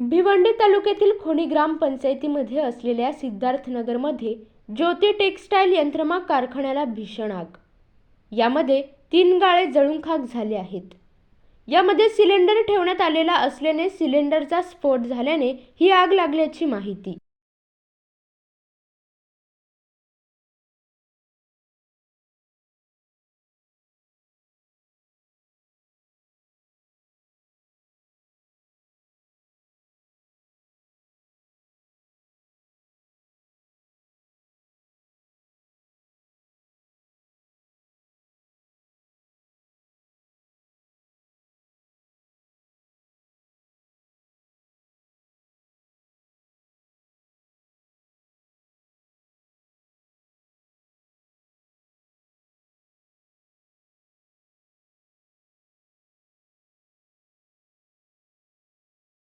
भिवंडी तालुक्यातील खोणी ग्रामपंचायतीमध्ये असलेल्या सिद्धार्थनगरमध्ये ज्योती टेक्स्टाईल यंत्रमाग कारखान्याला भीषण आग. यामध्ये तीन गाळे जळून खाक झाले आहेत. यामध्ये सिलेंडर ठेवण्यात आलेला असल्याने सिलेंडरचा स्फोट झाल्याने ही आग लागल्याची माहिती.